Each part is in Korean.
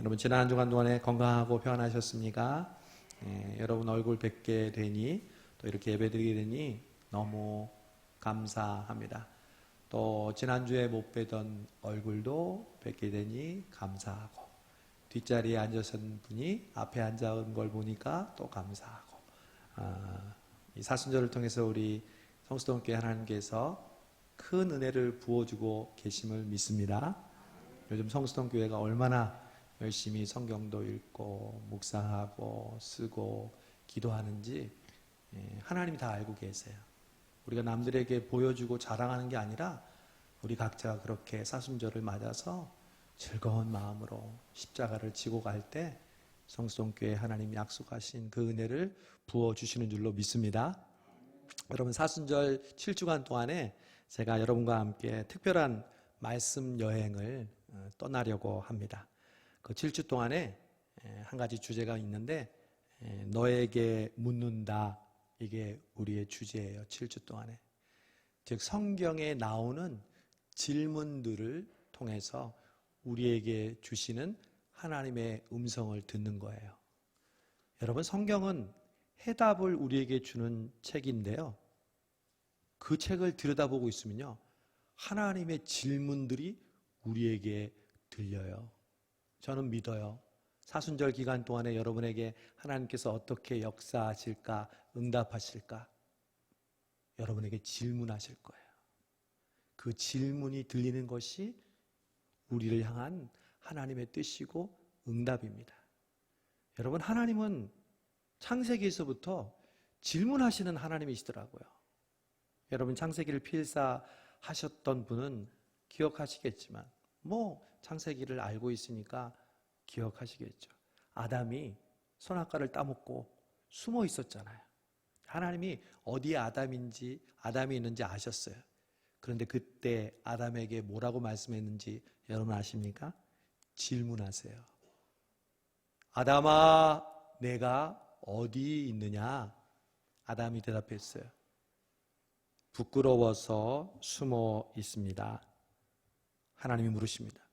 여러분 지난 한 주간 동안에 건강하고 평안하셨습니까? 예, 여러분 얼굴 뵙게 되니 또 이렇게 예배드리게 되니 너무 감사합니다. 또 지난주에 못 뵈던 얼굴도 뵙게 되니 감사하고 뒷자리에 앉으신 분이 앞에 앉은 걸 보니까 또 감사하고 아, 이 사순절을 통해서 우리 성수동교회 하나님께서 큰 은혜를 부어주고 계심을 믿습니다. 요즘 성수동교회가 얼마나 열심히 성경도 읽고 묵상하고 쓰고 기도하는지 예, 하나님이 다 알고 계세요. 우리가 남들에게 보여주고 자랑하는 게 아니라 우리 각자가 그렇게 사순절을 맞아서 즐거운 마음으로 십자가를 지고 갈 때 성수동교회 하나님이 약속하신 그 은혜를 부어 주시는 줄로 믿습니다. 여러분 사순절 7주간 동안에 제가 여러분과 함께 특별한 말씀 여행을 어, 떠나려고 합니다. 그 7주 동안에 에, 한 가지 주제가 있는데 에, 너에게 묻는다 이게 우리의 주제예요. 7주 동안에. 즉 성경에 나오는 질문들을 통해서 우리에게 주시는 하나님의 음성을 듣는 거예요. 여러분 성경은 해답을 우리에게 주는 책인데요. 그 책을 들여다보고 있으면요. 하나님의 질문들이 우리에게 들려요. 저는 믿어요. 사순절 기간 동안에 여러분에게 하나님께서 어떻게 역사하실까, 응답하실까, 여러분에게 질문하실 거예요. 그 질문이 들리는 것이 우리를 향한 하나님의 뜻이고 응답입니다. 여러분, 하나님은 창세기에서부터 질문하시는 하나님이시더라고요. 여러분, 창세기를 필사하셨던 분은 기억하시겠지만, 뭐, 창세기를 알고 있으니까 기억하시겠죠. 아담이 선악과를 따먹고 숨어 있었잖아요. 하나님이 어디에 아담인지, 아담이 있는지 아셨어요. 그런데 그때 아담에게 뭐라고 말씀했는지 여러분 아십니까? 질문하세요. 아담아, 내가 어디 있느냐? 아담이 대답했어요. 부끄러워서 숨어 있습니다. 하나님이 물으십니다.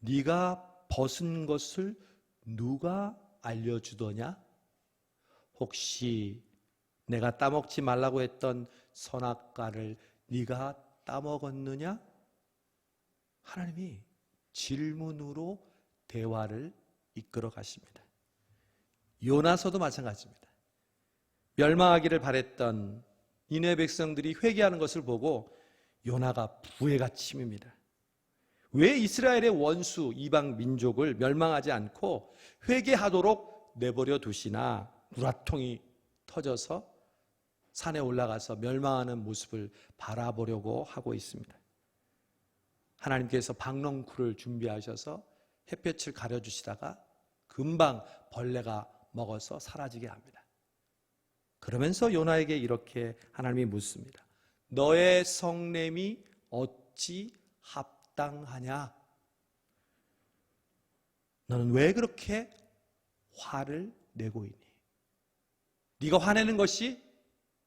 네가 벗은 것을 누가 알려주더냐? 혹시 내가 따먹지 말라고 했던 선악과를 네가 따먹었느냐? 하나님이 질문으로 대화를 이끌어 가십니다. 요나서도 마찬가지입니다. 멸망하기를 바랬던 이네 백성들이 회개하는 것을 보고 요나가 부해가 침입니다. 왜 이스라엘의 원수 이방 민족을 멸망하지 않고 회개하도록 내버려 두시나 누라통이 터져서 산에 올라가서 멸망하는 모습을 바라보려고 하고 있습니다. 하나님께서 박농쿨을 준비하셔서 햇볕을 가려주시다가 금방 벌레가 먹어서 사라지게 합니다. 그러면서 요나에게 이렇게 하나님이 묻습니다. 너의 성냄이 어찌 합 당하냐? 너는 왜 그렇게 화를 내고 있니? 네가 화내는 것이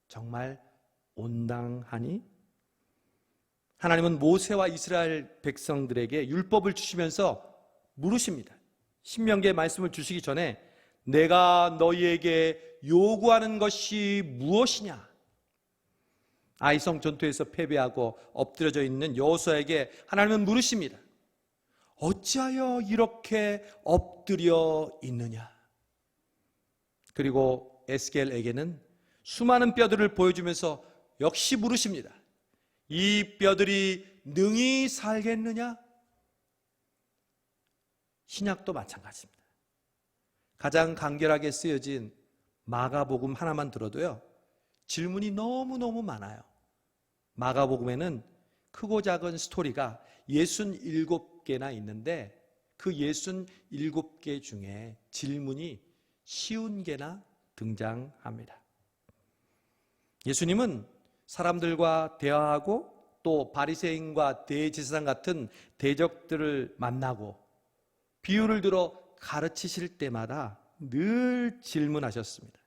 정말 온당하니? 하나님은 모세와 이스라엘 백성들에게 율법을 주시면서 물으십니다. 신명기의 말씀을 주시기 전에 내가 너희에게 요구하는 것이 무엇이냐? 아이성 전투에서 패배하고 엎드려져 있는 여호수아에게 하나님은 물으십니다. 어찌하여 이렇게 엎드려 있느냐? 그리고 에스겔에게는 수많은 뼈들을 보여주면서 역시 물으십니다. 이 뼈들이 능히 살겠느냐? 신약도 마찬가지입니다. 가장 간결하게 쓰여진 마가복음 하나만 들어도요, 질문이 너무너무 많아요. 마가복음에는 크고 작은 스토리가 67개나 있는데 그 67개 중에 질문이 쉬운 개나 등장합니다. 예수님은 사람들과 대화하고 또 바리새인과 대제사장 같은 대적들을 만나고 비유를 들어 가르치실 때마다 늘 질문하셨습니다.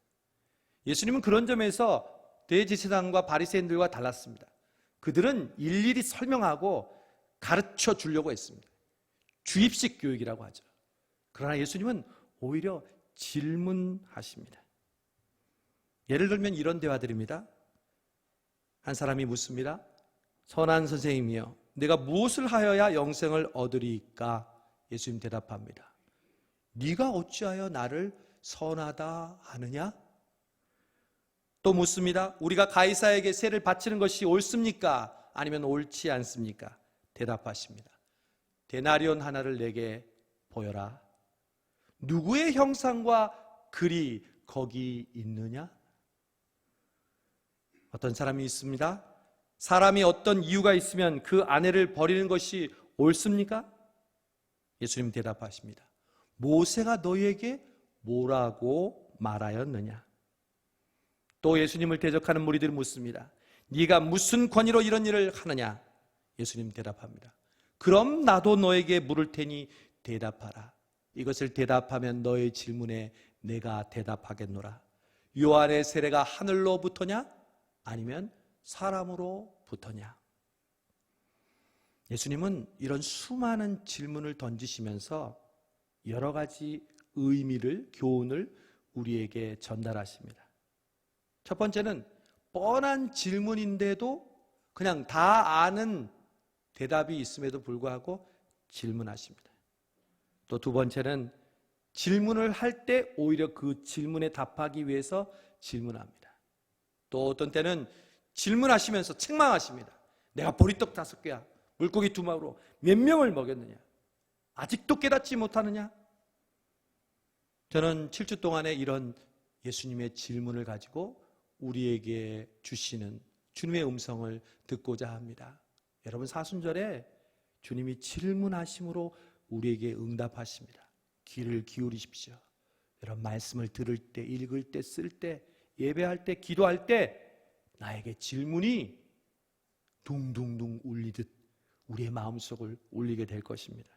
예수님은 그런 점에서 대제사장과 바리새인들과 달랐습니다. 그들은 일일이 설명하고 가르쳐 주려고 했습니다. 주입식 교육이라고 하죠. 그러나 예수님은 오히려 질문하십니다. 예를 들면 이런 대화들입니다. 한 사람이 묻습니다. 선한 선생님이여, 내가 무엇을 하여야 영생을 얻으리까? 예수님 대답합니다. 네가 어찌하여 나를 선하다 하느냐? 또 묻습니다. 우리가 가이사에게 세를 바치는 것이 옳습니까? 아니면 옳지 않습니까? 대답하십니다. 데나리온 하나를 내게 보여라. 누구의 형상과 글이 거기 있느냐? 어떤 사람이 있습니다. 사람이 어떤 이유가 있으면 그 아내를 버리는 것이 옳습니까? 예수님 대답하십니다. 모세가 너희에게 뭐라고 말하였느냐? 또 예수님을 대적하는 무리들이 묻습니다. 네가 무슨 권위로 이런 일을 하느냐? 예수님 대답합니다. 그럼 나도 너에게 물을 테니 대답하라. 이것을 대답하면 너의 질문에 내가 대답하겠노라. 요한의 세례가 하늘로부터냐? 아니면 사람으로부터냐? 예수님은 이런 수많은 질문을 던지시면서 여러 가지 의미를, 교훈을 우리에게 전달하십니다. 첫 번째는 뻔한 질문인데도 그냥 다 아는 대답이 있음에도 불구하고 질문하십니다. 또 두 번째는 질문을 할 때 오히려 그 질문에 답하기 위해서 질문합니다. 또 어떤 때는 질문하시면서 책망하십니다. 내가 보리떡 다섯 개야, 물고기 두 마리로 몇 명을 먹였느냐? 아직도 깨닫지 못하느냐? 저는 7주 동안에 이런 예수님의 질문을 가지고 우리에게 주시는 주님의 음성을 듣고자 합니다. 여러분 사순절에 주님이 질문하심으로 우리에게 응답하십니다. 귀를 기울이십시오. 여러분 말씀을 들을 때, 읽을 때, 쓸 때, 예배할 때, 기도할 때 나에게 질문이 둥둥둥 울리듯 우리의 마음속을 울리게 될 것입니다.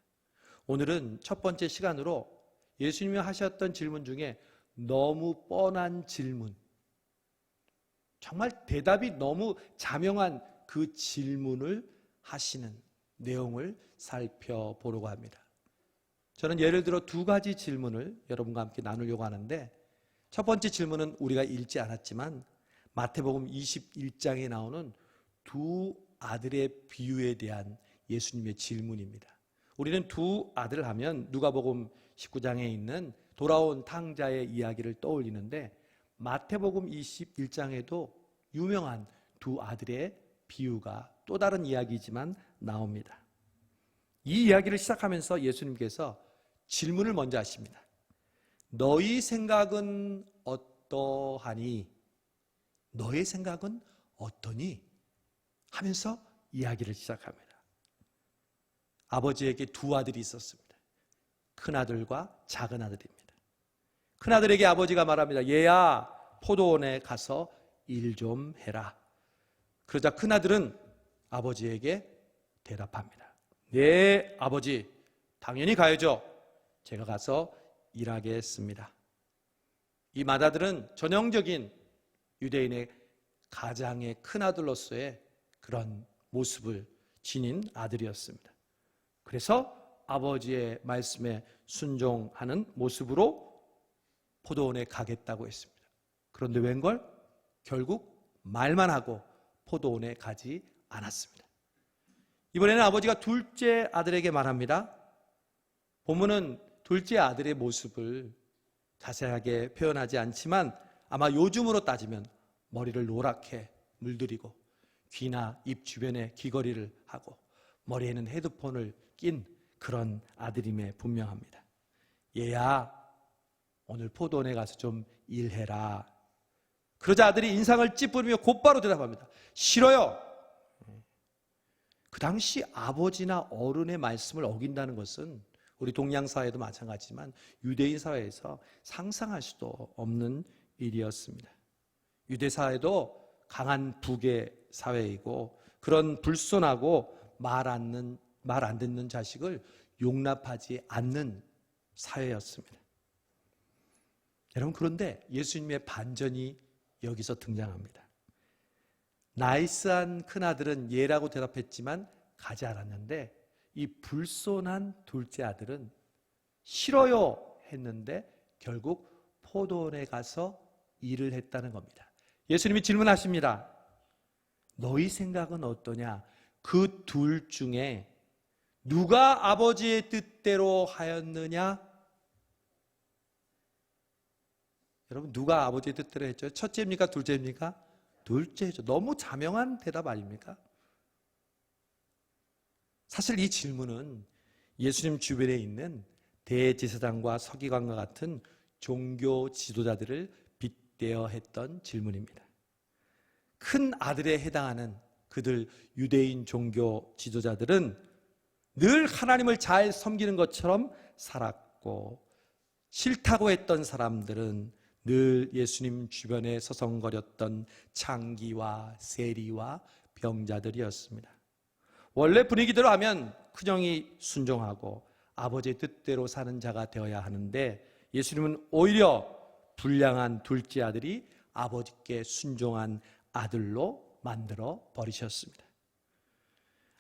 오늘은 첫 번째 시간으로 예수님이 하셨던 질문 중에 너무 뻔한 질문, 정말 대답이 너무 자명한 그 질문을 하시는 내용을 살펴보려고 합니다. 저는 예를 들어 두 가지 질문을 여러분과 함께 나누려고 하는데 첫 번째 질문은 우리가 읽지 않았지만 마태복음 21장에 나오는 두 아들의 비유에 대한 예수님의 질문입니다. 우리는 두 아들 하면 누가복음 19장에 있는 돌아온 탕자의 이야기를 떠올리는데 마태복음 21장에도 유명한 두 아들의 비유가 또 다른 이야기지만 나옵니다. 이 이야기를 시작하면서 예수님께서 질문을 먼저 하십니다. 너희 생각은 어떠하니? 너의 생각은 어떠니? 하면서 이야기를 시작합니다. 아버지에게 두 아들이 있었습니다. 큰 아들과 작은 아들입니다. 큰 아들에게 아버지가 말합니다. 얘야, 포도원에 가서 일 좀 해라. 그러자 큰 아들은 아버지에게 대답합니다. 네, 아버지, 당연히 가야죠. 제가 가서 일하겠습니다. 이 맏아들은 전형적인 유대인의 가장의 큰 아들로서의 그런 모습을 지닌 아들이었습니다. 그래서 아버지의 말씀에 순종하는 모습으로 포도원에 가겠다고 했습니다. 그런데 웬걸? 결국 말만 하고 포도원에 가지 않았습니다. 이번에는 아버지가 둘째 아들에게 말합니다. 본문은 둘째 아들의 모습을 자세하게 표현하지 않지만 아마 요즘으로 따지면 머리를 노랗게 물들이고 귀나 입 주변에 귀걸이를 하고 머리에는 헤드폰을 낀 그런 아들임에 분명합니다. 얘야, 오늘 포도원에 가서 좀 일해라. 그러자 아들이 인상을 찌푸리며 곧바로 대답합니다. 싫어요. 그 당시 아버지나 어른의 말씀을 어긴다는 것은 우리 동양 사회도 마찬가지지만 유대인 사회에서 상상할 수도 없는 일이었습니다. 유대 사회도 강한 북의 사회이고 그런 불손하고 말 안 듣는 자식을 용납하지 않는 사회였습니다. 여러분 그런데 예수님의 반전이 여기서 등장합니다. 나이스한 큰아들은 예라고 대답했지만 가지 않았는데 이 불손한 둘째 아들은 싫어요 했는데 결국 포도원에 가서 일을 했다는 겁니다. 예수님이 질문하십니다. 너희 생각은 어떠냐? 그 둘 중에 누가 아버지의 뜻대로 하였느냐? 여러분 누가 아버지의 뜻대로 했죠? 첫째입니까? 둘째입니까? 둘째죠. 너무 자명한 대답 아닙니까? 사실 이 질문은 예수님 주변에 있는 대제사장과 서기관과 같은 종교 지도자들을 빗대어 했던 질문입니다. 큰 아들에 해당하는 그들 유대인 종교 지도자들은 늘 하나님을 잘 섬기는 것처럼 살았고 싫다고 했던 사람들은 늘 예수님 주변에 서성거렸던 창기와 세리와 병자들이었습니다. 원래 분위기대로 하면 큰형이 순종하고 아버지의 뜻대로 사는 자가 되어야 하는데 예수님은 오히려 불량한 둘째 아들이 아버지께 순종한 아들로 만들어 버리셨습니다.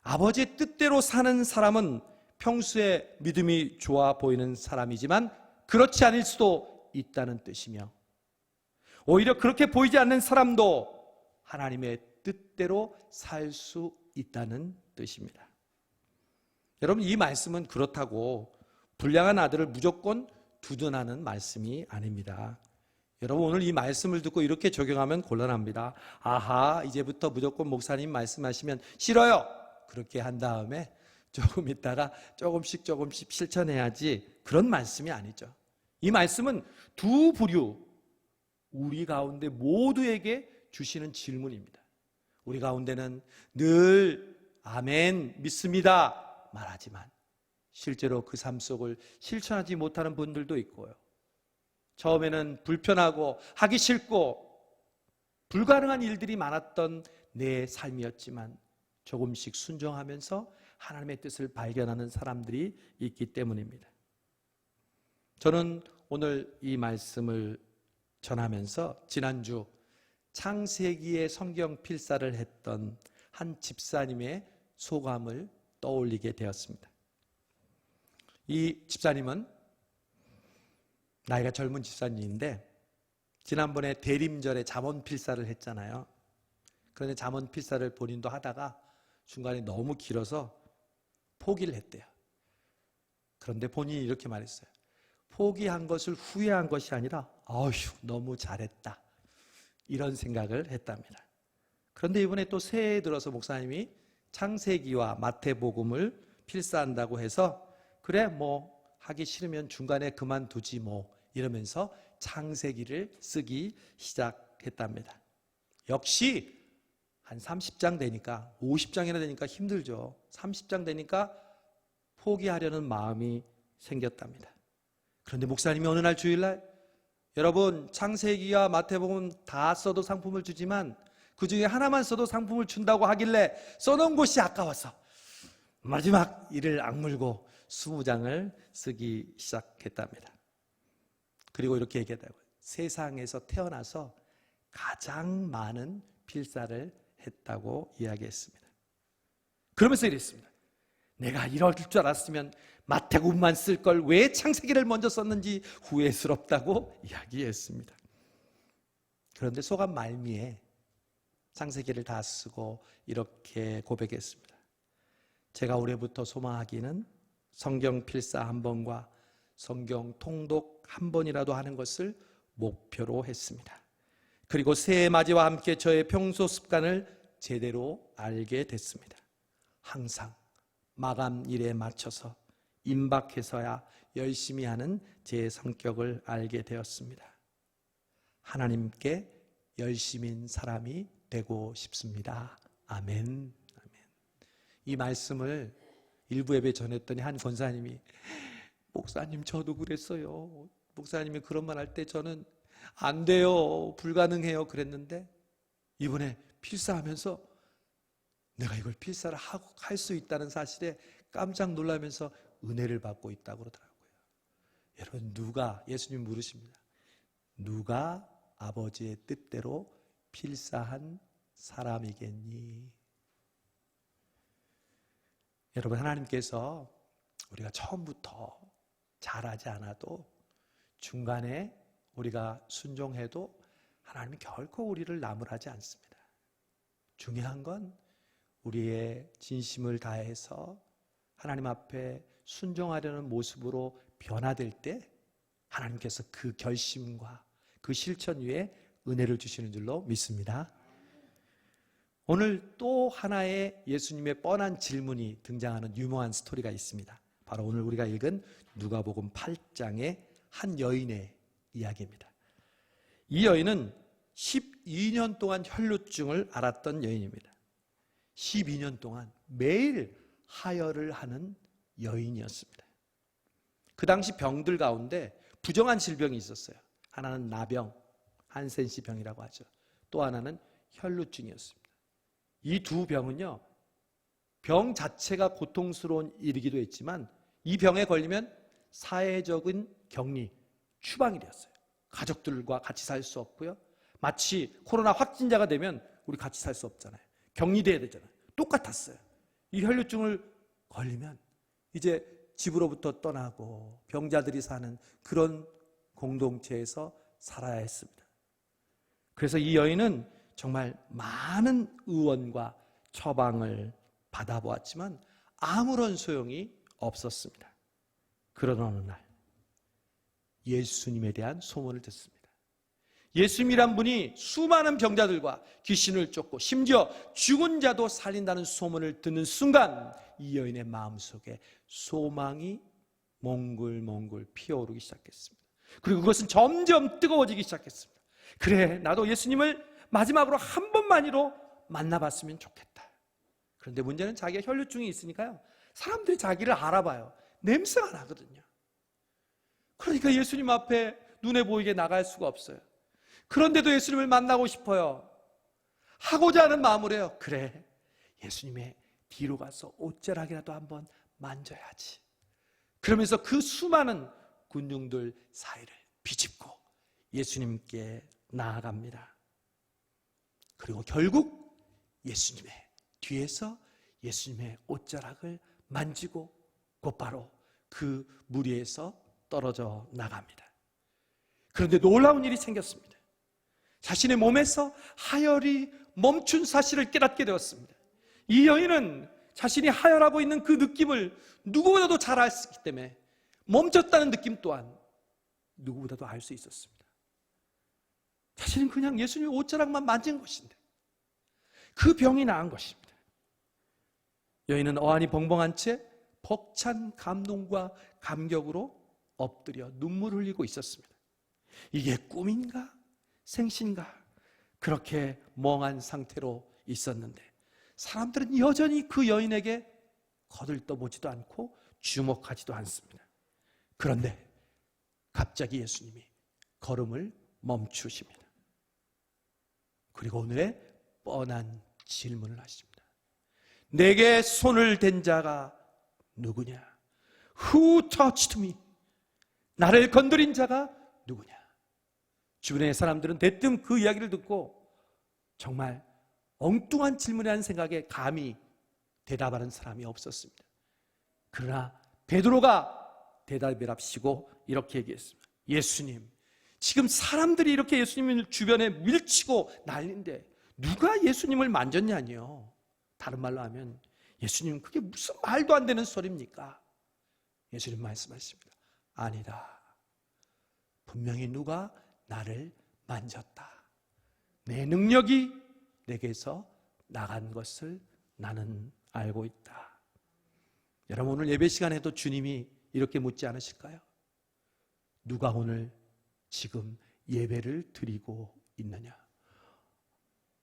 아버지의 뜻대로 사는 사람은 평소에 믿음이 좋아 보이는 사람이지만 그렇지 않을 수도 있다는 뜻이며 오히려 그렇게 보이지 않는 사람도 하나님의 뜻대로 살 수 있다는 뜻입니다. 여러분 이 말씀은 그렇다고 불량한 아들을 무조건 두둔하는 말씀이 아닙니다. 여러분 오늘 이 말씀을 듣고 이렇게 적용하면 곤란합니다. 아하 이제부터 무조건 목사님 말씀하시면 싫어요. 그렇게 한 다음에 조금 있다가 조금씩 조금씩 실천해야지 그런 말씀이 아니죠. 이 말씀은 두 부류 우리 가운데 모두에게 주시는 질문입니다. 우리 가운데는 늘 아멘 믿습니다 말하지만 실제로 그 삶 속을 실천하지 못하는 분들도 있고요. 처음에는 불편하고 하기 싫고 불가능한 일들이 많았던 내 삶이었지만 조금씩 순종하면서 하나님의 뜻을 발견하는 사람들이 있기 때문입니다. 저는 오늘 이 말씀을 전하면서 지난주 창세기의 성경 필사를 했던 한 집사님의 소감을 떠올리게 되었습니다. 이 집사님은 나이가 젊은 집사님인데 지난번에 대림절에 잠언 필사를 했잖아요. 그런데 잠언 필사를 본인도 하다가 중간에 너무 길어서 포기를 했대요. 그런데 본인이 이렇게 말했어요. 포기한 것을 후회한 것이 아니라 어휴 너무 잘했다. 이런 생각을 했답니다. 그런데 이번에 또 새해 들어서 목사님이 창세기와 마태복음을 필사한다고 해서 그래 뭐 하기 싫으면 중간에 그만두지 뭐 이러면서 창세기를 쓰기 시작했답니다. 역시 한 30장 되니까 50장이나 되니까 힘들죠. 30장 되니까 포기하려는 마음이 생겼답니다. 그런데 목사님이 어느 날 주일날 여러분 창세기와 마태복음 다 써도 상품을 주지만 그 중에 하나만 써도 상품을 준다고 하길래 써놓은 곳이 아까워서 마지막 이를 악물고 20장을 쓰기 시작했답니다. 그리고 이렇게 얘기했다고요. 세상에서 태어나서 가장 많은 필사를 했다고 이야기했습니다. 그러면서 이랬습니다. 내가 이럴 줄 알았으면 마태복음만 쓸 걸 왜 창세기를 먼저 썼는지 후회스럽다고 이야기했습니다. 그런데 소감 말미에 창세기를 다 쓰고 이렇게 고백했습니다. 제가 올해부터 소망하기는 성경 필사 한 번과 성경 통독 한 번이라도 하는 것을 목표로 했습니다. 그리고 새해 맞이와 함께 저의 평소 습관을 제대로 알게 됐습니다. 항상 마감 일에 맞춰서 임박해서야 열심히 하는 제 성격을 알게 되었습니다. 하나님께 열심인 사람이 되고 싶습니다. 아멘. 아멘. 이 말씀을 일부 예배 전했더니 한 권사님이 목사님 저도 그랬어요. 목사님이 그런 말 할 때 저는 안 돼요. 불가능해요. 그랬는데 이번에 필사하면서 내가 이걸 필사를 하고 할수 있다는 사실에 깜짝 놀라면서 은혜를 받고 있다고 그러더라고요. 여러분 누가 예수님 물으십니다. 누가 아버지의 뜻대로 필사한 사람이겠니? 여러분 하나님께서 우리가 처음부터 잘하지 않아도 중간에 우리가 순종해도 하나님이 결코 우리를 나무라지 않습니다. 중요한 건 우리의 진심을 다해서 하나님 앞에 순종하려는 모습으로 변화될 때 하나님께서 그 결심과 그 실천 위에 은혜를 주시는 줄로 믿습니다. 오늘 또 하나의 예수님의 뻔한 질문이 등장하는 유명한 스토리가 있습니다. 바로 오늘 우리가 읽은 누가복음 8장의 한 여인의 이야기입니다. 이 여인은 12년 동안 혈루증을 앓았던 여인입니다. 12년 동안 매일 하혈을 하는 여인이었습니다. 그 당시 병들 가운데 부정한 질병이 있었어요. 하나는 나병, 한센시 병이라고 하죠. 또 하나는 혈루증이었습니다. 이 두 병은요, 병 자체가 고통스러운 일이기도 했지만 이 병에 걸리면 사회적인 격리, 추방이 되었어요. 가족들과 같이 살 수 없고요. 마치 코로나 확진자가 되면 우리 같이 살 수 없잖아요. 격리돼야 되잖아요. 똑같았어요. 이 혈류증을 걸리면 이제 집으로부터 떠나고 병자들이 사는 그런 공동체에서 살아야 했습니다. 그래서 이 여인은 정말 많은 의원과 처방을 받아보았지만 아무런 소용이 없었습니다. 그런 어느 날 예수님에 대한 소문을 듣습니다. 예수님이란 분이 수많은 병자들과 귀신을 쫓고 심지어 죽은 자도 살린다는 소문을 듣는 순간 이 여인의 마음속에 소망이 몽글몽글 피어오르기 시작했습니다. 그리고 그것은 점점 뜨거워지기 시작했습니다. 그래, 나도 예수님을 마지막으로 한 번만이로 만나봤으면 좋겠다. 그런데 문제는 자기가 혈류증이 있으니까요. 사람들이 자기를 알아봐요. 냄새가 나거든요. 그러니까 예수님 앞에 눈에 보이게 나갈 수가 없어요. 그런데도 예수님을 만나고 싶어요. 하고자 하는 마음으로 해요. 그래. 예수님의 뒤로 가서 옷자락이라도 한번 만져야지. 그러면서 그 수많은 군중들 사이를 비집고 예수님께 나아갑니다. 그리고 결국 예수님의 뒤에서 예수님의 옷자락을 만지고 곧바로 그 무리에서 떨어져 나갑니다. 그런데 놀라운 일이 생겼습니다. 자신의 몸에서 하열이 멈춘 사실을 깨닫게 되었습니다. 이 여인은 자신이 하열하고 있는 그 느낌을 누구보다도 잘 알기 때문에 멈췄다는 느낌 또한 누구보다도 알 수 있었습니다. 자신은 그냥 예수님의 옷자락만 만진 것인데 그 병이 나은 것입니다. 여인은 어안이 벙벙한 채 벅찬 감동과 감격으로 엎드려 눈물 흘리고 있었습니다. 이게 꿈인가? 생신가? 그렇게 멍한 상태로 있었는데 사람들은 여전히 그 여인에게 거들떠보지도 않고 주목하지도 않습니다. 그런데 갑자기 예수님이 걸음을 멈추십니다. 그리고 오늘의 뻔한 질문을 하십니다. 내게 손을 댄 자가 누구냐? Who touched me? 나를 건드린 자가 누구냐? 주변의 사람들은 대뜸 그 이야기를 듣고 정말 엉뚱한 질문이라는 생각에 감히 대답하는 사람이 없었습니다. 그러나 베드로가 대답을 합시고 이렇게 얘기했습니다. 예수님, 지금 사람들이 이렇게 예수님을 주변에 밀치고 난린데 누가 예수님을 만졌냐니요. 다른 말로 하면 예수님 그게 무슨 말도 안 되는 소리입니까? 예수님 말씀하십니다. 아니다. 분명히 누가 나를 만졌다. 내 능력이 내게서 나간 것을 나는 알고 있다. 여러분 오늘 예배 시간에도 주님이 이렇게 묻지 않으실까요? 누가 오늘 지금 예배를 드리고 있느냐?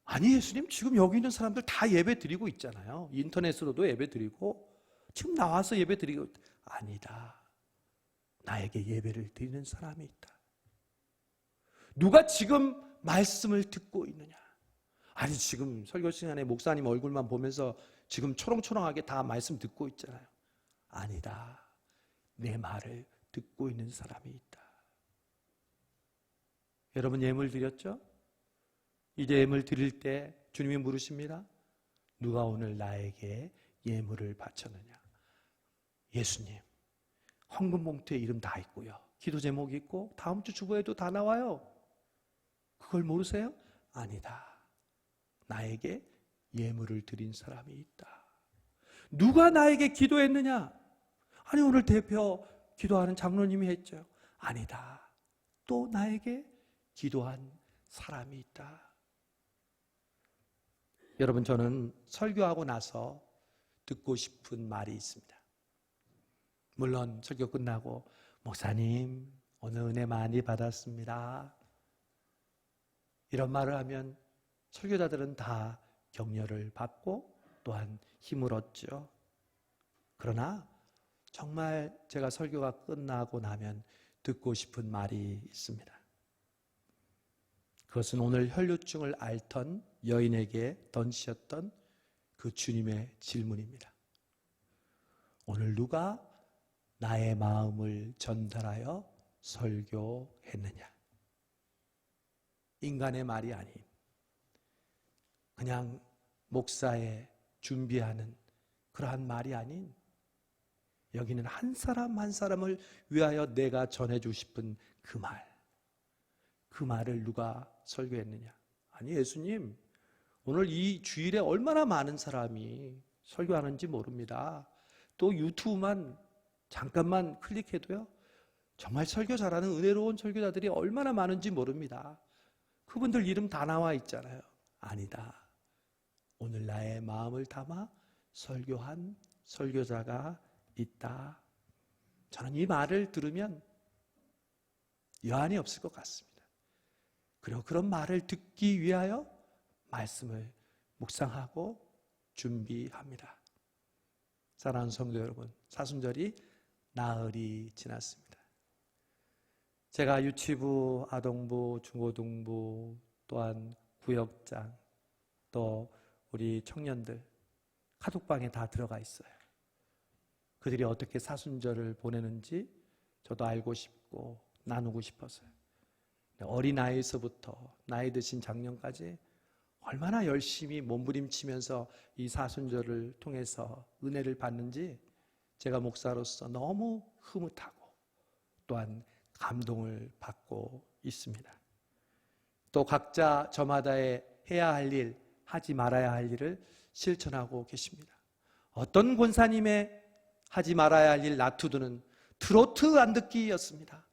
아니 예수님 지금 여기 있는 사람들 다 예배 드리고 있잖아요. 인터넷으로도 예배 드리고 지금 나와서 예배 드리고 아니다. 나에게 예배를 드리는 사람이 있다. 누가 지금 말씀을 듣고 있느냐? 아니 지금 설교 시간에 목사님 얼굴만 보면서 지금 초롱초롱하게 다 말씀 듣고 있잖아요. 아니다. 내 말을 듣고 있는 사람이 있다. 여러분 예물 드렸죠? 이제 예물 드릴 때 주님이 물으십니다. 누가 오늘 나에게 예물을 바쳤느냐? 예수님. 헌금 봉투에 이름 다 있고요. 기도 제목이 있고 다음 주 주보에도 다 나와요. 그걸 모르세요? 아니다. 나에게 예물을 드린 사람이 있다. 누가 나에게 기도했느냐? 아니 오늘 대표 기도하는 장로님이 했죠. 아니다. 또 나에게 기도한 사람이 있다. 여러분 저는 설교하고 나서 듣고 싶은 말이 있습니다. 물론 설교 끝나고 목사님 오늘 은혜 많이 받았습니다. 이런 말을 하면 설교자들은 다 격려를 받고 또한 힘을 얻죠. 그러나 정말 제가 설교가 끝나고 나면 듣고 싶은 말이 있습니다. 그것은 오늘 혈류증을 앓던 여인에게 던지셨던 그 주님의 질문입니다. 오늘 누가 나의 마음을 전달하여 설교했느냐? 인간의 말이 아닌 그냥 목사의 준비하는 그러한 말이 아닌 여기는 한 사람 한 사람을 위하여 내가 전해주고 싶은 그 말. 그 말을 누가 설교했느냐? 아니, 예수님, 오늘 이 주일에 얼마나 많은 사람이 설교하는지 모릅니다. 또 유튜브만 잠깐만 클릭해도요, 정말 설교 잘하는 은혜로운 설교자들이 얼마나 많은지 모릅니다. 그분들 이름 다 나와 있잖아요. 아니다. 오늘 나의 마음을 담아 설교한 설교자가 있다. 저는 이 말을 들으면 여한이 없을 것 같습니다. 그리고 그런 말을 듣기 위하여 말씀을 묵상하고 준비합니다. 사랑하는 성도 여러분, 사순절이 나흘이 지났습니다. 제가 유치부, 아동부, 중고등부, 또한 구역장, 또 우리 청년들 카톡방에 다 들어가 있어요. 그들이 어떻게 사순절을 보내는지 저도 알고 싶고 나누고 싶어서요. 어린 아이에서부터 나이 드신 장년까지 얼마나 열심히 몸부림치면서 이 사순절을 통해서 은혜를 받는지 제가 목사로서 너무 흐뭇하고 또한 감동을 받고 있습니다. 또 각자 저마다의 해야 할 일, 하지 말아야 할 일을 실천하고 계십니다. 어떤 권사님의 하지 말아야 할 일 놔두두는 트로트 안 듣기였습니다.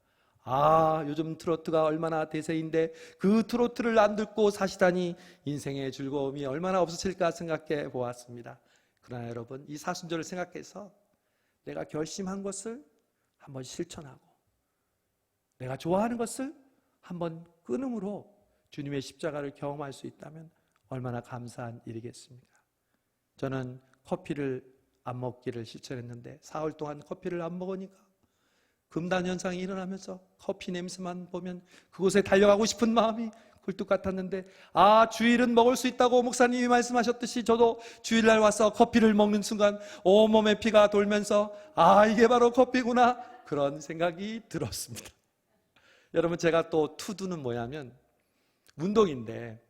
아, 요즘 트로트가 얼마나 대세인데 그 트로트를 안 듣고 사시다니 인생의 즐거움이 얼마나 없으실까 생각해 보았습니다. 그러나 여러분, 이 사순절을 생각해서 내가 결심한 것을 한번 실천하고 내가 좋아하는 것을 한번 끊음으로 주님의 십자가를 경험할 수 있다면 얼마나 감사한 일이겠습니까? 저는 커피를 안 먹기를 실천했는데 사흘 동안 커피를 안 먹으니까 금단 현상이 일어나면서 커피 냄새만 보면 그곳에 달려가고 싶은 마음이 굴뚝 같았는데 아 주일은 먹을 수 있다고 목사님이 말씀하셨듯이 저도 주일날 와서 커피를 먹는 순간 온몸에 피가 돌면서 아 이게 바로 커피구나 그런 생각이 들었습니다. 여러분 제가 또 투두는 뭐냐면 운동인데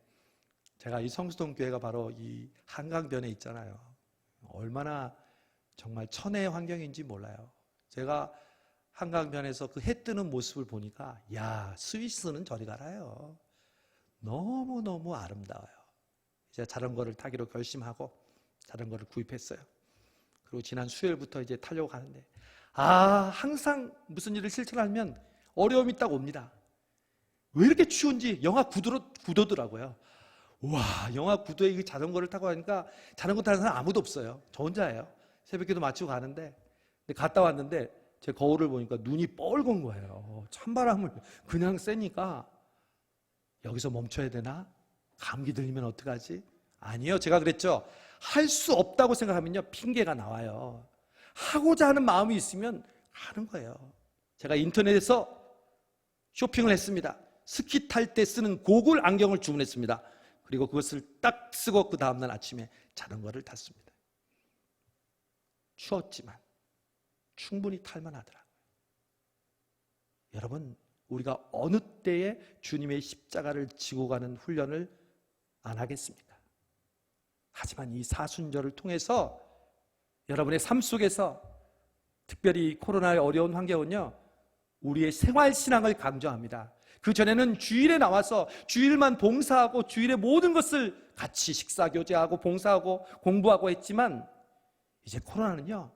제가 이 성수동 교회가 바로 이 한강변에 있잖아요. 얼마나 정말 천혜의 환경인지 몰라요. 제가 한강변에서 그 해 뜨는 모습을 보니까 야 스위스는 저리 가라요. 너무 너무 아름다워요. 이제 자전거를 타기로 결심하고 자전거를 구입했어요. 그리고 지난 수요일부터 이제 타려고 가는데 아 항상 무슨 일을 실천하면 어려움이 딱 옵니다. 왜 이렇게 추운지 영하 9도, 9도더라고요. 와, 영하 9도에 이 자전거를 타고 가니까 자전거 타는 사람 아무도 없어요. 저 혼자예요. 새벽기도 마치고 가는데 갔다 왔는데 제 거울을 보니까 눈이 뻘건 거예요. 찬바람을 그냥 쐬니까 여기서 멈춰야 되나? 감기 들리면 어떡하지? 아니요. 제가 그랬죠. 할 수 없다고 생각하면요. 핑계가 나와요. 하고자 하는 마음이 있으면 하는 거예요. 제가 인터넷에서 쇼핑을 했습니다. 스키 탈 때 쓰는 고글 안경을 주문했습니다. 그리고 그것을 딱 쓰고 그 다음날 아침에 자전거를 탔습니다. 추웠지만 충분히 탈만하더라고요. 여러분, 우리가 어느 때에 주님의 십자가를 지고 가는 훈련을 안 하겠습니까? 하지만 이 사순절을 통해서 여러분의 삶 속에서 특별히 코로나의 어려운 환경은요, 우리의 생활 신앙을 강조합니다. 그 전에는 주일에 나와서 주일만 봉사하고 주일의 모든 것을 같이 식사 교제하고 봉사하고 공부하고 했지만 이제 코로나는요,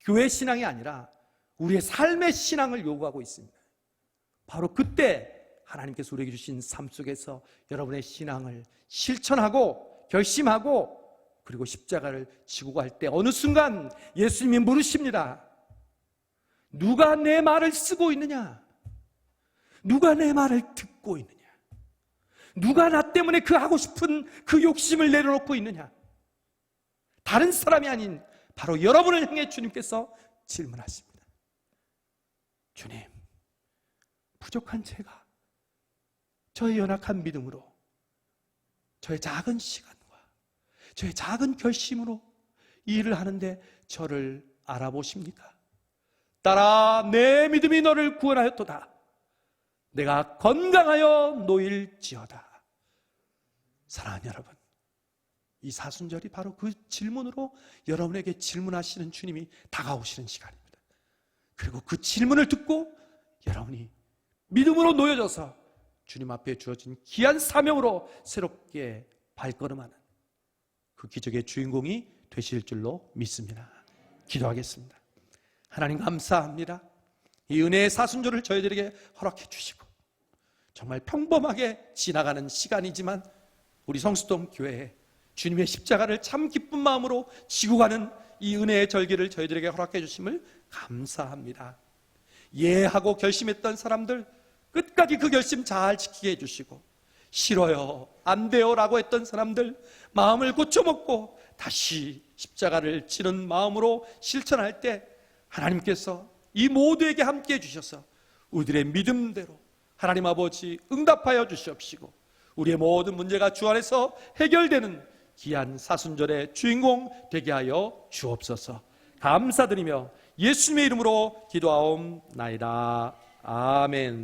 교회 신앙이 아니라 우리의 삶의 신앙을 요구하고 있습니다. 바로 그때 하나님께서 우리에게 주신 삶 속에서 여러분의 신앙을 실천하고 결심하고 그리고 십자가를 지고 갈 때 어느 순간 예수님이 물으십니다. 누가 내 말을 쓰고 있느냐? 누가 내 말을 듣고 있느냐? 누가 나 때문에 그 하고 싶은 그 욕심을 내려놓고 있느냐? 다른 사람이 아닌 바로 여러분을 향해 주님께서 질문하십니다. 주님, 부족한 제가 저의 연약한 믿음으로 저의 작은 시간과 저의 작은 결심으로 이 일을 하는데 저를 알아보십니까? 따라 내 믿음이 너를 구원하였도다. 내가 건강하여 놓일지어다. 사랑하는 여러분, 이 사순절이 바로 그 질문으로 여러분에게 질문하시는 주님이 다가오시는 시간입니다. 그리고 그 질문을 듣고 여러분이 믿음으로 놓여져서 주님 앞에 주어진 귀한 사명으로 새롭게 발걸음하는 그 기적의 주인공이 되실 줄로 믿습니다. 기도하겠습니다. 하나님 감사합니다. 이 은혜의 사순절을 저희들에게 허락해 주시고 정말 평범하게 지나가는 시간이지만 우리 성수동 교회에 주님의 십자가를 참 기쁜 마음으로 지고 가는 이 은혜의 절기를 저희들에게 허락해 주심을 감사합니다. 예하고 결심했던 사람들 끝까지 그 결심 잘 지키게 해주시고 싫어요, 안 돼요 라고 했던 사람들 마음을 고쳐먹고 다시 십자가를 지는 마음으로 실천할 때 하나님께서 이 모두에게 함께 해 주셔서 우리들의 믿음대로 하나님 아버지 응답하여 주시옵시고 우리의 모든 문제가 주 안에서 해결되는 귀한 사순절의 주인공 되게 하여 주옵소서 감사드리며 예수님의 이름으로 기도하옵나이다. 아멘.